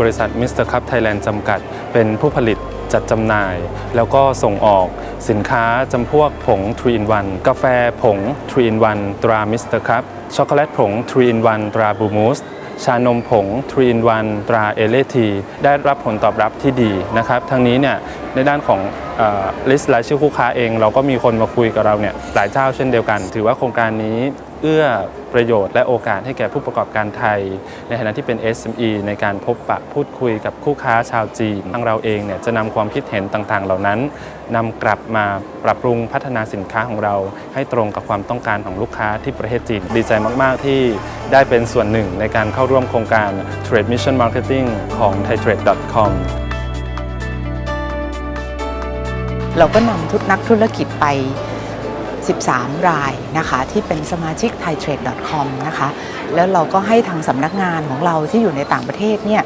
บริษัทมิสเตอร์คัพไทยแลนด์จำกัด เป็นผู้ผลิตจัดจำหน่าย แล้วก็ส่งออกสินค้าจำพวกผง3 in 1กาแฟผง3 in 1ตรามิสเตอร์คัพช็อกโกแลตผง3 in 1ตราบูมูสชานมผง3 in 1ตราเอเลทีได้รับผลตอบรับที่ดีนะครับทั้งนี้เนี่ยในด้านของลิสต์รายชื่อคู่ค้าเอง เราก็มีคนมาคุยกับเราเนี่ยหลายเจ้าเช่นเดียวกัน ถือว่าโครงการนี้ เอื้อประโยชน์และโอกาสให้แก่ผู้ประกอบการไทย ในฐานะที่เป็น SME ในการพบปะพูดคุยกับคู่ค้าชาวจีนทางเราเองเนี่ยจะนำความคิดเห็นต่างๆ เหล่านั้นนำกลับมาปรับปรุงพัฒนาสินค้าของเรา ให้ตรงกับความต้องการของลูกค้าที่ประเทศจีน ดีใจมากๆที่ได้เป็นส่วนหนึ่งในการเข้าร่วมโครงการ Trade Mission Marketing ของ thaitrade.com เราก็นำทุกนักธุรกิจไป 13 รายนะคะที่เป็นสมาชิก thaitrade.com นะคะแล้วเราก็ให้ทางสำนักงานของเราที่อยู่ในต่างประเทศเนี่ย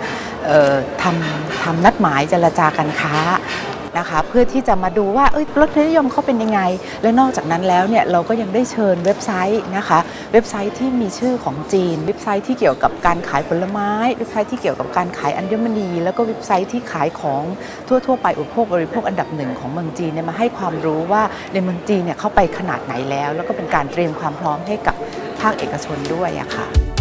ทำทำนัดหมายเจรจาการค้า นะคะ เพื่อที่จะมาดูว่าเอ้ยรสนิยมเขาเป็นยังไง และนอกจากนั้นแล้วเนี่ยเราก็ยังได้เชิญเว็บไซต์นะคะ เว็บไซต์ที่มีชื่อของจีน เว็บไซต์ที่เกี่ยวกับการขายผลไม้ เว็บไซต์ที่เกี่ยวกับการขายอัญมณี แล้วก็เว็บไซต์ที่ขายของทั่ว ๆ ไปอุปโภคบริโภคอันดับหนึ่งของเมืองจีนเนี่ยมาให้ความรู้ว่าในเมืองจีนเนี่ยเข้าไปขนาดไหนแล้ว แล้วก็เป็นการเตรียมความพร้อมให้กับภาคเอกชนด้วยอะค่ะ